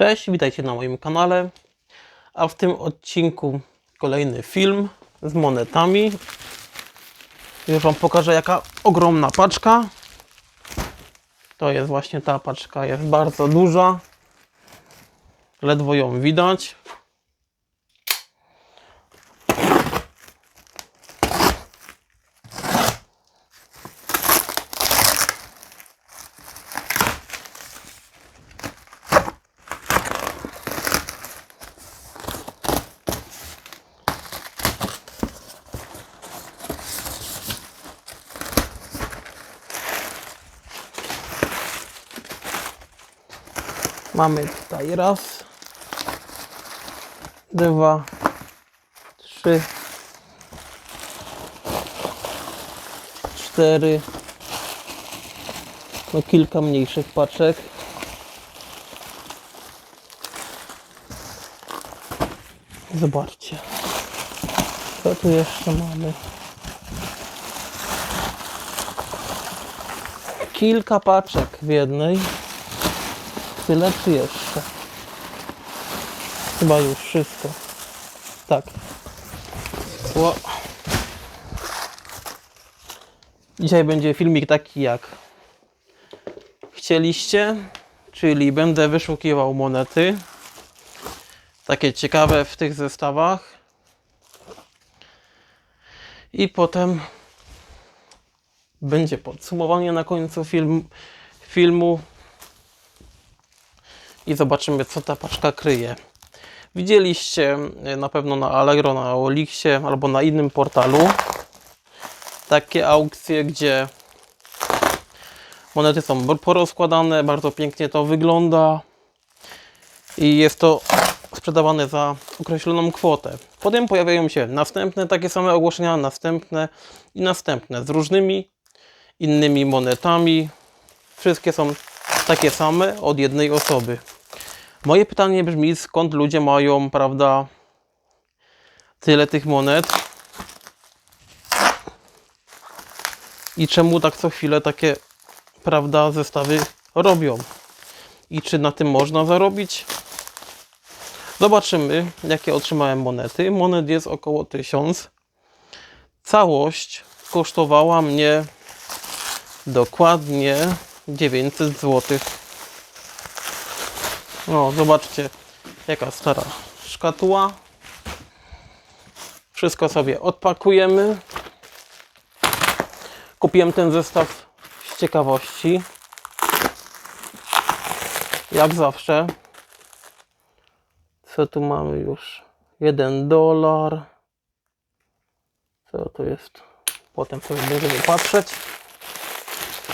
Cześć, witajcie na moim kanale. A w tym odcinku kolejny film z monetami. Już Wam pokażę jaka ogromna paczka. To jest właśnie ta paczka, jest bardzo duża. Ledwo ją widać. Mamy tutaj raz, dwa, trzy, cztery, no kilka mniejszych paczek. Zobaczcie, co tu jeszcze mamy. Kilka paczek w jednej. Tyle czy jeszcze? Chyba już wszystko. Tak. Dzisiaj będzie filmik taki jak chcieliście, czyli będę wyszukiwał monety. Takie ciekawe w tych zestawach. I potem będzie podsumowanie na końcu film, filmu i zobaczymy, co ta paczka kryje. Widzieliście y, na pewno na Allegro, na Olixie albo na innym portalu takie aukcje, gdzie monety są porozkładane, bardzo pięknie to wygląda i jest to sprzedawane za określoną kwotę. Potem pojawiają się następne takie same ogłoszenia, następne i następne z różnymi innymi monetami. Wszystkie są takie same od jednej osoby. Moje pytanie brzmi, skąd ludzie mają, prawda, tyle tych monet i czemu tak co chwilę takie, prawda, zestawy robią i czy na tym można zarobić? Zobaczymy, jakie otrzymałem monety. Monet jest około 1000. Całość kosztowała mnie dokładnie 900 zł. No, zobaczcie, jaka stara szkatuła. Wszystko sobie odpakujemy. Kupiłem ten zestaw z ciekawości. Jak zawsze. Co tu mamy już? Jeden dolar. Co to jest? Potem sobie będziemy patrzeć.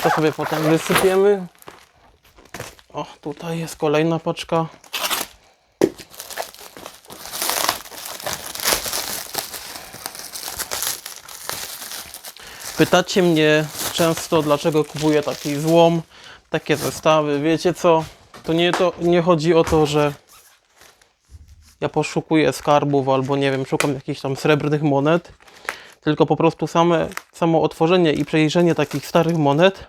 To sobie potem wysypiemy. O, tutaj jest kolejna paczka. Pytacie mnie często, dlaczego kupuję taki złom, takie zestawy. Wiecie co? To nie, to nie chodzi o to, że ja poszukuję skarbów albo nie wiem, szukam jakichś tam srebrnych monet, tylko po prostu same, samo otworzenie i przejrzenie takich starych monet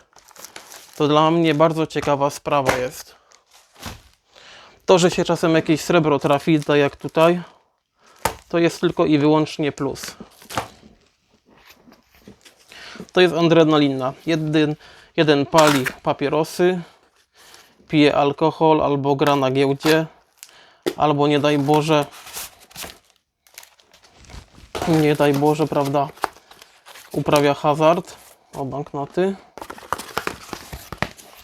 to dla mnie bardzo ciekawa sprawa jest. To, że się czasem jakieś srebro trafi, tak jak tutaj, to jest tylko i wyłącznie plus. To jest adrenalina. Jeden, jeden pali papierosy, pije alkohol albo gra na giełdzie, albo nie daj Boże, nie daj Boże, prawda, uprawia hazard o banknoty.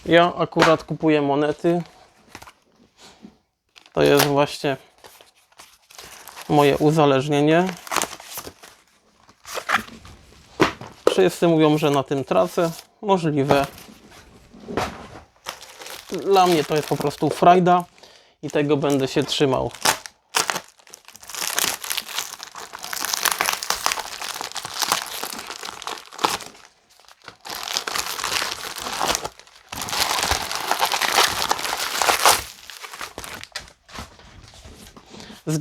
Ja akurat kupuję monety. To jest właśnie moje uzależnienie. Wszyscy mówią, że na tym tracę. Możliwe. Dla mnie to jest po prostu frajda i tego będę się trzymał.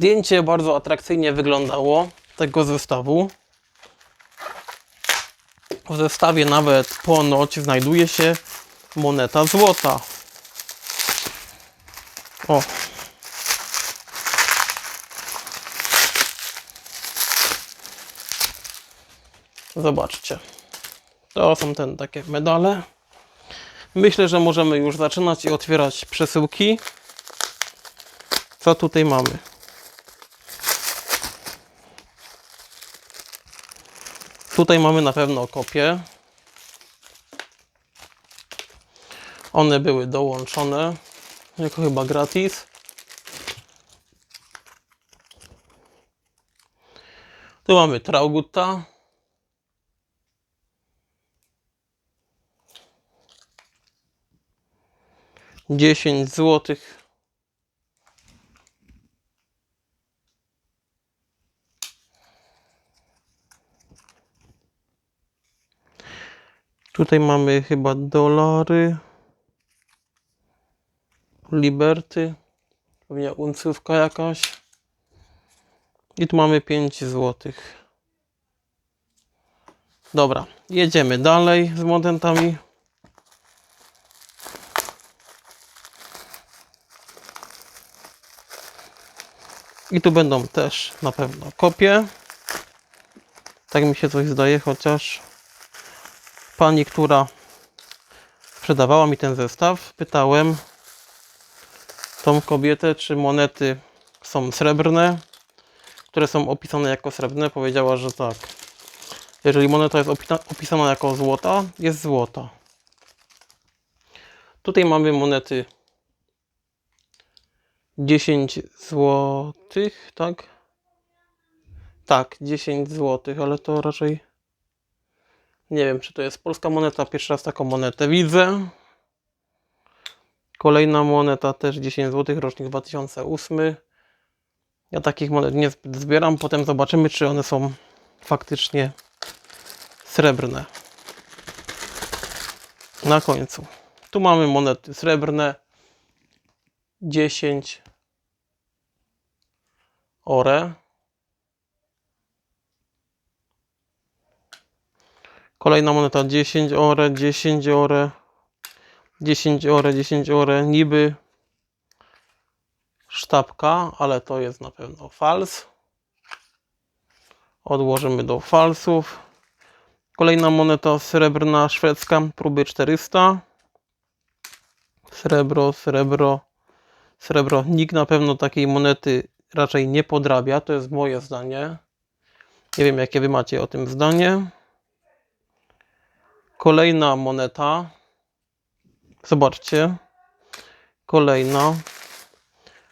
Zdjęcie bardzo atrakcyjnie wyglądało tego zestawu. W zestawie nawet ponoć znajduje się moneta złota. O. Zobaczcie. To są ten takie medale. Myślę, że możemy już zaczynać i otwierać przesyłki. Co tutaj mamy? Tutaj mamy na pewno kopie. One były dołączone jako chyba gratis. Tu mamy Traugutta. Dziesięć złotych. Tutaj mamy chyba dolary. Liberty. Pewnie uncówka jakaś. I tu mamy 5 złotych. Dobra, jedziemy dalej z montentami. I tu będą też na pewno kopie. Tak mi się coś zdaje, chociaż pani, która sprzedawała mi ten zestaw, pytałem tą kobietę, czy monety są srebrne, które są opisane jako srebrne. Powiedziała, że tak. Jeżeli moneta jest opisana jako złota, jest złota. Tutaj mamy monety 10 złotych, tak? Tak, 10 złotych, ale to raczej nie wiem, czy to jest polska moneta. Pierwszy raz taką monetę widzę. Kolejna moneta też 10 zł, rocznik 2008. Ja takich monet nie zbieram. Potem zobaczymy, czy one są faktycznie srebrne. Na końcu. Tu mamy monety srebrne. 10 ore. Kolejna moneta 10 ore, 10 ore, 10 ore, 10 ore, niby sztabka, ale to jest na pewno fals. Odłożymy do falsów. Kolejna moneta srebrna szwedzka, próby 400. Srebro, srebro, srebro. Nikt na pewno takiej monety raczej nie podrabia. To jest moje zdanie. Nie wiem, jakie wy macie o tym zdanie. Kolejna moneta. Zobaczcie. Kolejna.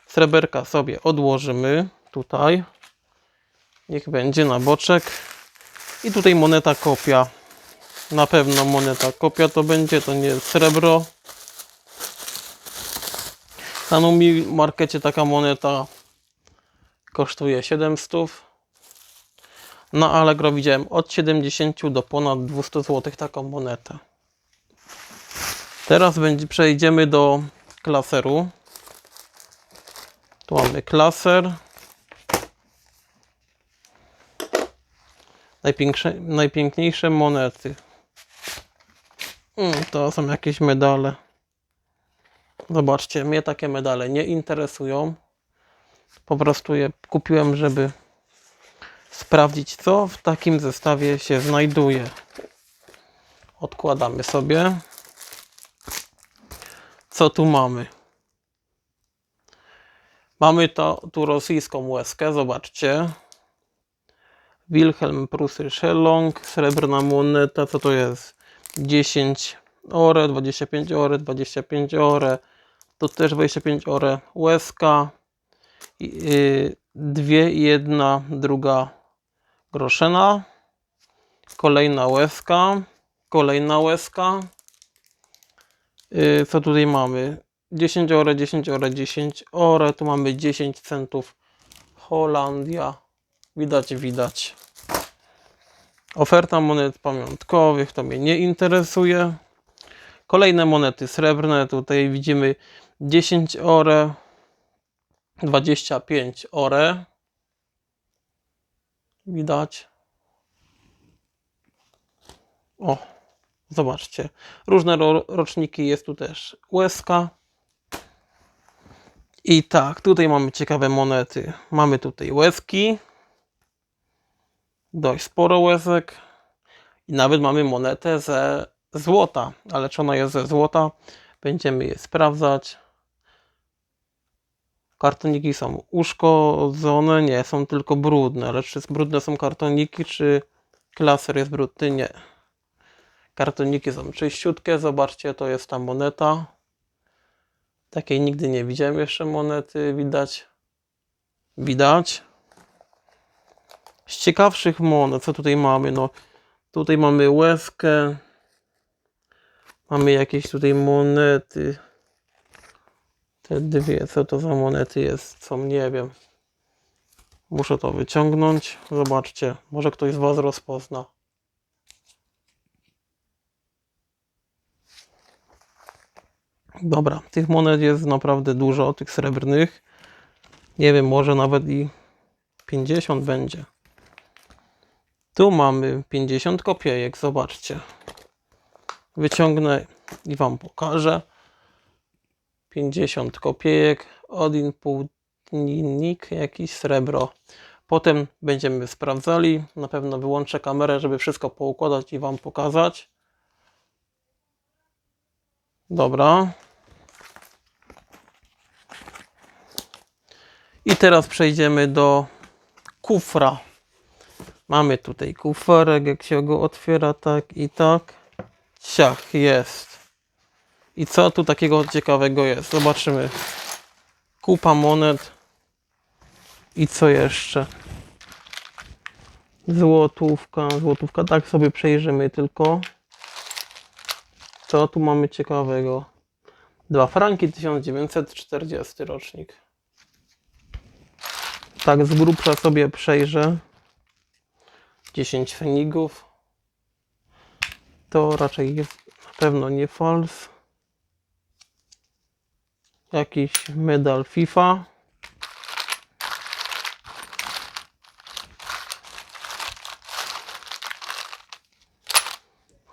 Sreberka sobie odłożymy tutaj. Niech będzie na boczek. I tutaj moneta kopia. Na pewno moneta kopia to będzie, to nie jest srebro. Na Numi markecie taka moneta kosztuje 700. Na Allegro widziałem od 70 do ponad 200 zł taką monetę. Teraz będzie, przejdziemy do klaseru. Tu mamy klaser. Najpiększe, najpiękniejsze monety. Mm, to są jakieś medale. Zobaczcie, mnie takie medale nie interesują. Po prostu je kupiłem, żeby sprawdzić, co w takim zestawie się znajduje. Odkładamy sobie. Co tu mamy? Mamy to, tu rosyjską łezkę, zobaczcie. Wilhelm Prusy Szellong, srebrna moneta, co to jest? 10 ore, 25 ore, 25 ore, tu też 25 ore, łezka, i, y, dwie, jedna, druga groszena, kolejna łezka, kolejna łezka, Y, co tutaj mamy? 10 ore, 10 ore, 10 ore. Tu mamy 10 centów. Holandia. Widać, widać. Oferta monet pamiątkowych to mnie nie interesuje. Kolejne monety srebrne. Tutaj widzimy 10 ore, 25 ore. Widać. O, Zobaczcie, różne ro roczniki, jest tu też łezka. I tak, tutaj mamy ciekawe monety. Mamy tutaj łezki. Dość sporo łezek. I nawet mamy monetę ze złota, ale czy ona jest ze złota? Będziemy je sprawdzać. Kartoniki są uszkodzone, nie, są tylko brudne, ale czy brudne są kartoniki, czy klaser jest brudny? Nie. Kartoniki są czyściutkie, zobaczcie, to jest ta moneta. Takiej nigdy nie widziałem jeszcze monety, widać. Widać. Z ciekawszych monet, co tutaj mamy? No, tutaj mamy łezkę. Mamy jakieś tutaj monety. Te dwie, co to za monety jest, są, nie wiem. Muszę to wyciągnąć. Zobaczcie, może ktoś z Was rozpozna. Dobra, tych monet jest naprawdę dużo, tych srebrnych. Nie wiem, może nawet i 50 będzie. Tu mamy 50 kopiejek, zobaczcie. Wyciągnę i Wam pokażę. 50 kopiejek, Odin półnik, jakiś srebro. Potem będziemy sprawdzali. Na pewno wyłączę kamerę, żeby wszystko poukładać i Wam pokazać. Dobra. I teraz przejdziemy do kufra. Mamy tutaj kuferek, jak się go otwiera tak i tak. Ciach, jest. I co tu takiego ciekawego jest? Zobaczymy. Kupa monet. I co jeszcze? Złotówka, złotówka. Tak sobie przejrzymy tylko. Co tu mamy ciekawego? Dwa franki 1940 rocznik. Tak z grubsza sobie przejrzę. 10 fenigów. To raczej jest na pewno nie fals. Jakiś medal FIFA.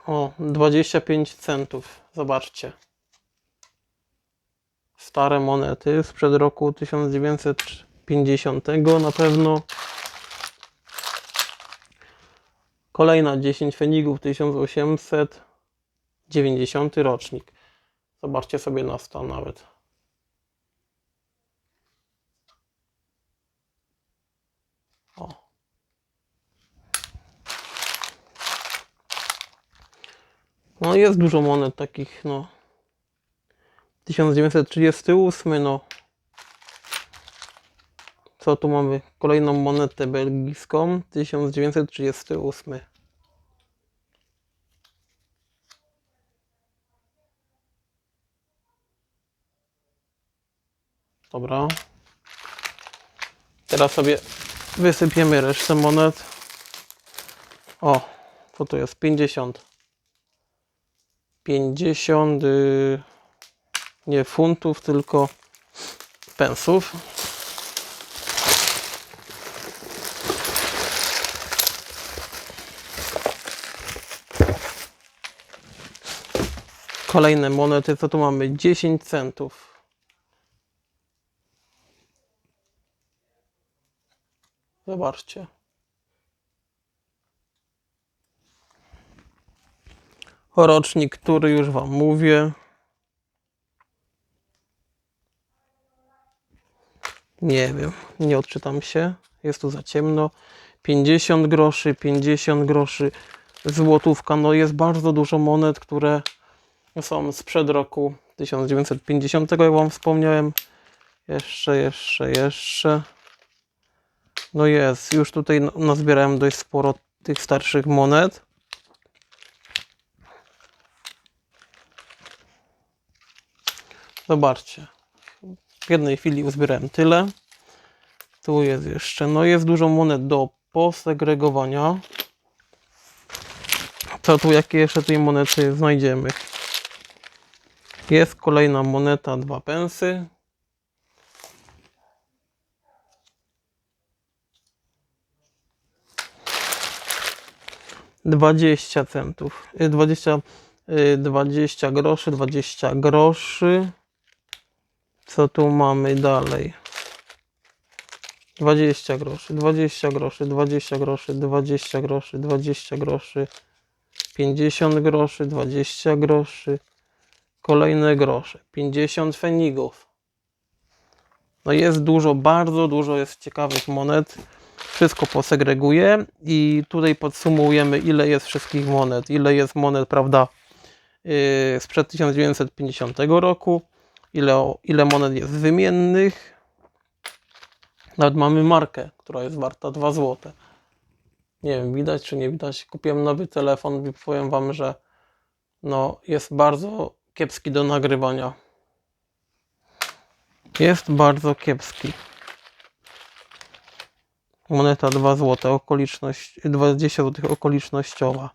O, 25 centów. Zobaczcie. Stare monety sprzed roku 1950 na pewno. Kolejna 10 fenigów 1890 rocznik. Zobaczcie sobie na stan nawet. No jest dużo monet takich, no. 1938, no. Co tu mamy? Kolejną monetę belgijską. 1938. Dobra. Teraz sobie wysypiemy resztę monet. O, co to jest? 50. 50 y, nie funtów, tylko pensów. Kolejne monety, co tu mamy? 10 centów. Zobaczcie. Rocznik, który już Wam mówię. Nie wiem, nie odczytam się. Jest tu za ciemno. 50 groszy, 50 groszy, złotówka. No jest bardzo dużo monet, które są sprzed roku 1950, jak Wam wspomniałem. Jeszcze, jeszcze, jeszcze. No jest, już tutaj nazbierałem dość sporo tych starszych monet. Zobaczcie. W jednej chwili uzbierałem tyle. Tu jest jeszcze, no jest dużo monet do posegregowania. Co tu, jakie jeszcze tutaj monety znajdziemy? Jest kolejna moneta, dwa pensy. Dwadzieścia centów. y, Dwadzieścia, y, dwadzieścia groszy, dwadzieścia groszy. Co tu mamy dalej? 20 groszy, 20 groszy, 20 groszy, 20 groszy, 20 groszy, 50 groszy, 20 groszy, kolejne grosze, 50 fenigów. No jest dużo, bardzo dużo jest ciekawych monet. Wszystko posegreguję i tutaj podsumujemy ile jest wszystkich monet, ile jest monet, prawda, yy, sprzed 1950 roku, ile, ile monet jest wymiennych. Nawet mamy markę, która jest warta 2 zł. Nie wiem, widać czy nie widać. Kupiłem nowy telefon i powiem Wam, że no, jest bardzo kiepski do nagrywania. Jest bardzo kiepski. Moneta 2 zł, okoliczność, 20 zł okolicznościowa.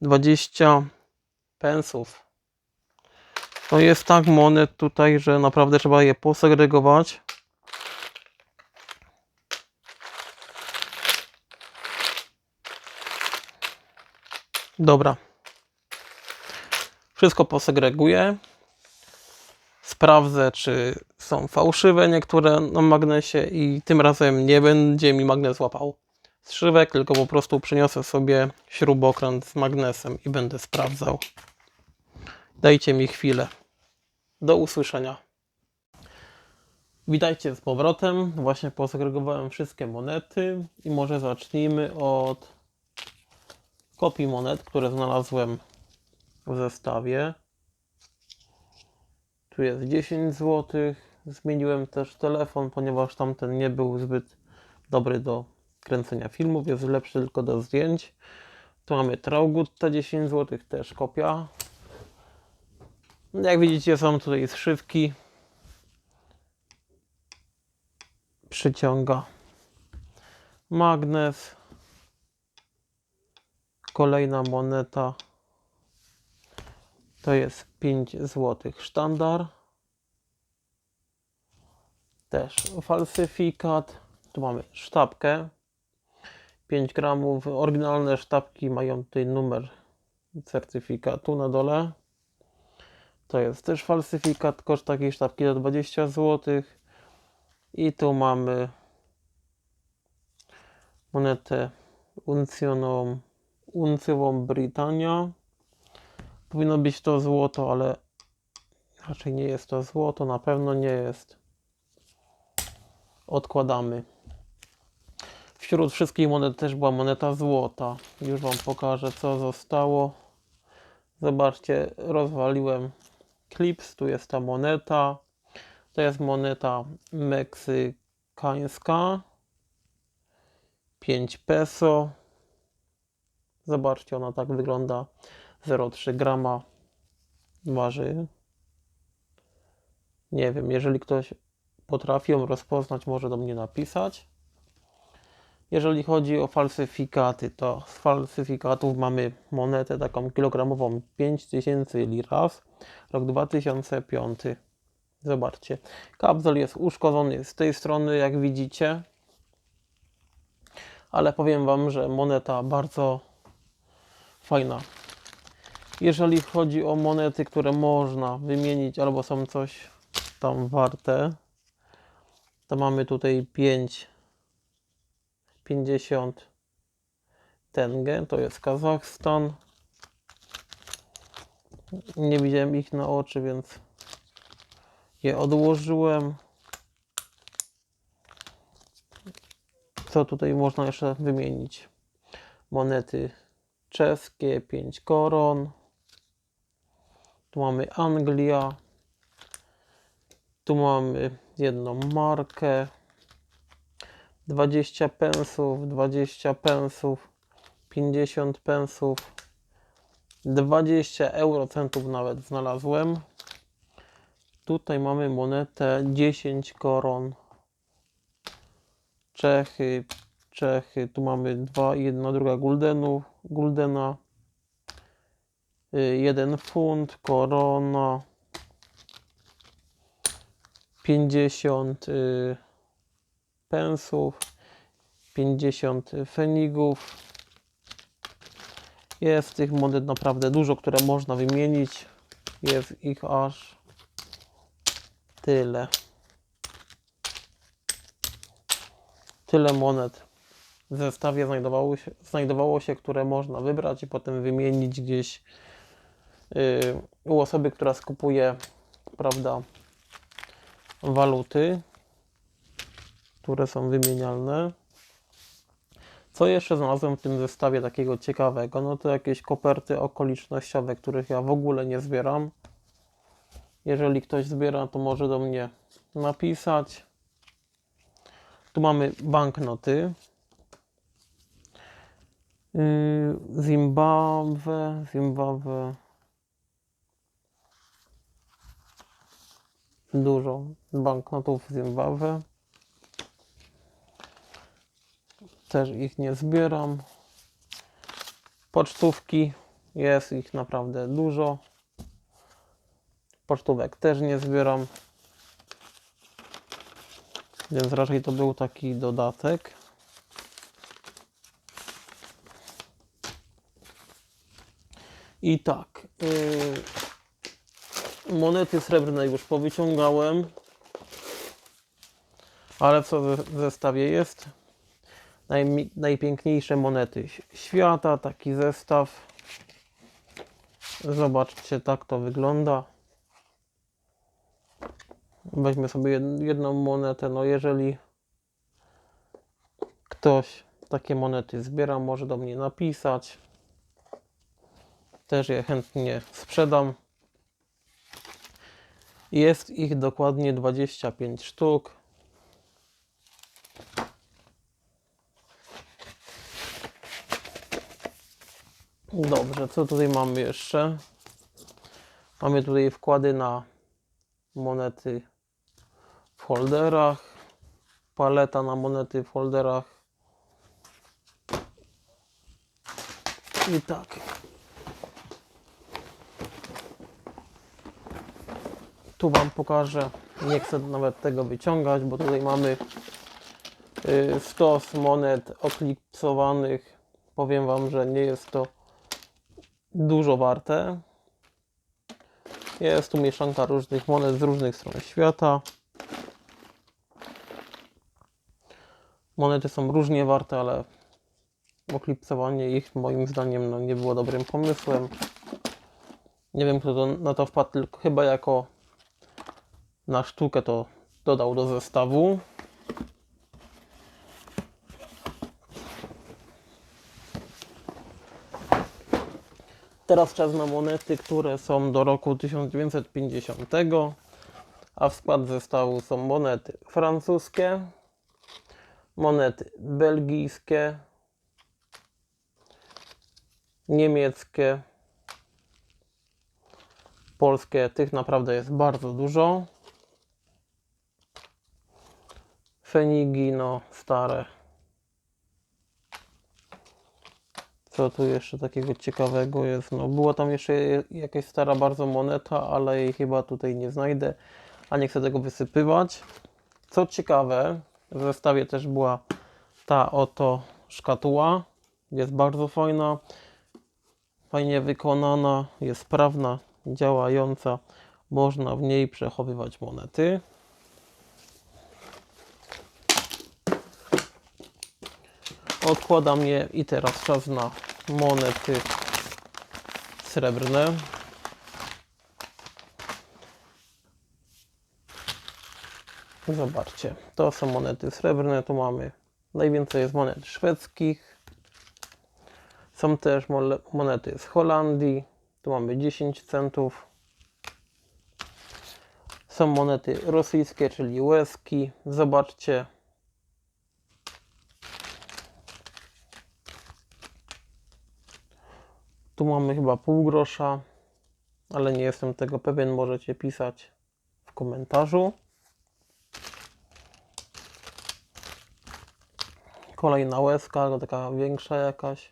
20 pensów. No jest tak monet tutaj, że naprawdę trzeba je posegregować. Dobra. Wszystko posegreguję. Sprawdzę, czy są fałszywe niektóre na magnesie i tym razem nie będzie mi magnes łapał strzywek, tylko po prostu przyniosę sobie śrubokręt z magnesem i będę sprawdzał. Dajcie mi chwilę. Do usłyszenia. Witajcie z powrotem. Właśnie posegregowałem wszystkie monety i może zacznijmy od kopii monet, które znalazłem w zestawie. Tu jest 10 zł. Zmieniłem też telefon, ponieważ tamten nie był zbyt dobry do kręcenia filmów, jest lepszy tylko do zdjęć. Tu mamy Traugutta 10 zł, też kopia. Jak widzicie są tutaj zszywki. Przyciąga magnes. Kolejna moneta to jest 5 zł sztandar. Też falsyfikat. Tu mamy sztabkę. 5 gramów. Oryginalne sztabki mają tutaj numer certyfikatu na dole. To jest też falsyfikat. Koszt takiej sztabki to 20 zł. I tu mamy monetę uncjoną, uncjową Brytania. Powinno być to złoto, ale raczej nie jest to złoto. Na pewno nie jest. Odkładamy. Wśród wszystkich monet też była moneta złota. Już Wam pokażę, co zostało. Zobaczcie, rozwaliłem klips. Tu jest ta moneta. To jest moneta meksykańska. 5 peso. Zobaczcie, ona tak wygląda. 0,3 grama waży. Nie wiem, jeżeli ktoś potrafi ją rozpoznać, może do mnie napisać. Jeżeli chodzi o falsyfikaty, to z falsyfikatów mamy monetę taką kilogramową 5000 liras, rok 2005. Zobaczcie, kapsel jest uszkodzony z tej strony, jak widzicie, ale powiem Wam, że moneta bardzo fajna. Jeżeli chodzi o monety, które można wymienić albo są coś tam warte, to mamy tutaj 5 50 tenge, to jest Kazachstan. Nie widziałem ich na oczy, więc je odłożyłem. Co tutaj można jeszcze wymienić? Monety czeskie, 5 koron. Tu mamy Anglia. Tu mamy jedną markę. 20 pensów, 20 pensów, 50 pensów, 20 eurocentów nawet znalazłem. Tutaj mamy monetę 10 koron. Czechy, Czechy, tu mamy dwa, jedna druga guldenu, guldena. Y, jeden funt, korona. 50 y, pensów, 50 fenigów. Jest tych monet naprawdę dużo, które można wymienić. Jest ich aż tyle. Tyle monet. w zestawie znajdowało się, znajdowało się, które można wybrać i potem wymienić gdzieś yy, u osoby, która skupuje, prawda, waluty, które są wymienialne. Co jeszcze znalazłem w tym zestawie takiego ciekawego? No to jakieś koperty okolicznościowe, których ja w ogóle nie zbieram. Jeżeli ktoś zbiera, to może do mnie napisać. Tu mamy banknoty. Yy, Zimbabwe, Zimbabwe. Dużo banknotów w Zimbabwe. Też ich nie zbieram. Pocztówki jest ich naprawdę dużo. Pocztówek też nie zbieram. Więc raczej to był taki dodatek. I tak. Yy, monety srebrne już powyciągałem. Ale co w zestawie jest? Najmi- najpiękniejsze monety świata. Taki zestaw. Zobaczcie, tak to wygląda. Weźmy sobie jed- jedną monetę. No jeżeli ktoś takie monety zbiera, może do mnie napisać. Też je chętnie sprzedam. Jest ich dokładnie 25 sztuk. Dobrze, co tutaj mamy jeszcze? Mamy tutaj wkłady na monety w holderach, paleta na monety w holderach. I tak. Tu Wam pokażę. Nie chcę nawet tego wyciągać, bo tutaj mamy y, stos monet oklipsowanych. Powiem Wam, że nie jest to dużo warte. Jest tu mieszanka różnych monet z różnych stron świata. Monety są różnie warte, ale oklipsowanie ich moim zdaniem no, nie było dobrym pomysłem. Nie wiem kto to, na to wpadł, tylko chyba jako na sztukę to dodał do zestawu. Teraz czas na monety, które są do roku 1950, a w skład zestawu są monety francuskie, monety belgijskie, niemieckie, polskie. Tych naprawdę jest bardzo dużo. Fenigi, no stare. Co tu jeszcze takiego ciekawego jest? No była tam jeszcze jakaś stara bardzo moneta, ale jej chyba tutaj nie znajdę, a nie chcę tego wysypywać. Co ciekawe, w zestawie też była ta oto szkatuła. Jest bardzo fajna, fajnie wykonana, jest sprawna, działająca. Można w niej przechowywać monety. Odkładam je i teraz czas na monety srebrne. Zobaczcie, to są monety srebrne. Tu mamy najwięcej jest monet szwedzkich. Są też monety z Holandii. Tu mamy 10 centów. Są monety rosyjskie, czyli łezki. Zobaczcie, mamy chyba pół grosza, ale nie jestem tego pewien. Możecie pisać w komentarzu. Kolejna łezka, taka większa jakaś.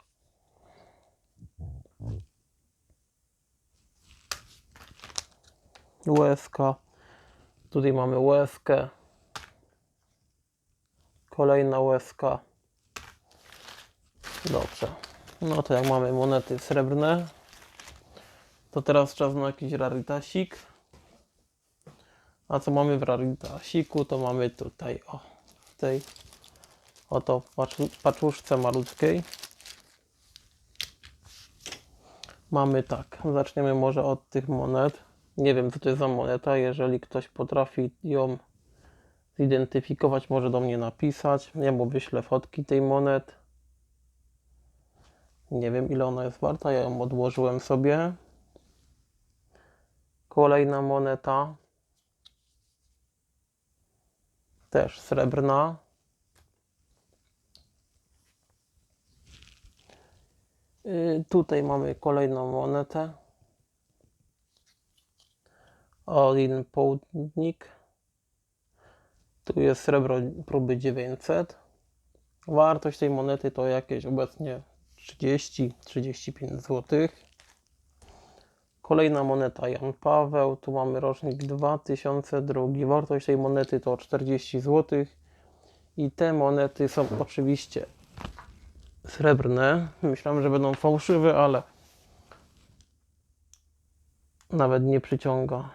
Łezka. Tutaj mamy łezkę. Kolejna łezka. Dobrze. No to jak mamy monety srebrne, to teraz czas na jakiś rarytasik. A co mamy w rarytasiku, to mamy tutaj, o, w tej Oto paczuszce malutkiej. Mamy tak, zaczniemy może od tych monet. Nie wiem, co to jest za moneta. Jeżeli ktoś potrafi ją zidentyfikować, może do mnie napisać. Ja mu wyślę fotki tej monet. Nie wiem, ile ona jest warta. Ja ją odłożyłem sobie. Kolejna moneta. Też srebrna. Y, Tutaj mamy kolejną monetę. Olin Południk. Tu jest srebro próby 900. Wartość tej monety to jakieś obecnie 30-35 zł. Kolejna moneta Jan Paweł. Tu mamy rocznik 2002. Wartość tej monety to 40 zł. I te monety są oczywiście srebrne. Myślałem, że będą fałszywe, ale nawet nie przyciąga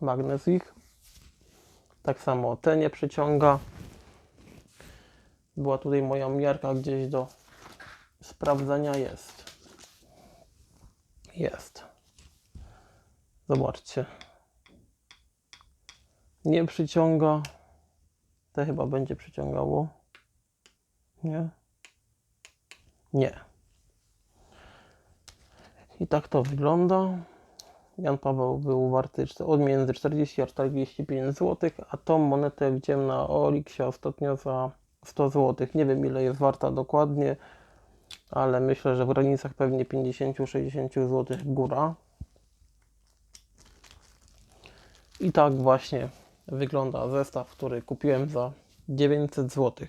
magnes ich. Tak samo te nie przyciąga. Była tutaj moja miarka gdzieś do sprawdzenia. Jest. Jest. Zobaczcie. Nie przyciąga. Te chyba będzie przyciągało. Nie? Nie. I tak to wygląda. Jan Paweł był warty od między 40 a 45 zł, a tą monetę widziałem na Olixie ostatnio za 100 zł. Nie wiem ile jest warta dokładnie, ale myślę, że w granicach pewnie 50-60 zł góra. I tak właśnie wygląda zestaw, który kupiłem za 900 zł.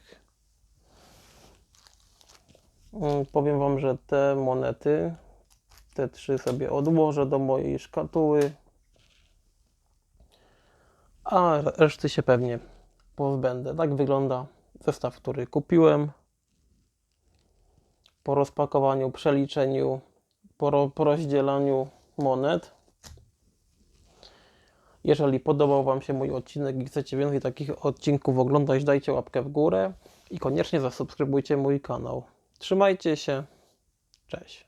Mm, Powiem Wam, że te monety, te trzy sobie odłożę do mojej szkatuły, a reszty się pewnie pozbędę. Tak wygląda zestaw, który kupiłem. Po rozpakowaniu, przeliczeniu, po, ro, po rozdzielaniu monet. Jeżeli podobał Wam się mój odcinek i chcecie więcej takich odcinków oglądać, dajcie łapkę w górę i koniecznie zasubskrybujcie mój kanał. Trzymajcie się. Cześć.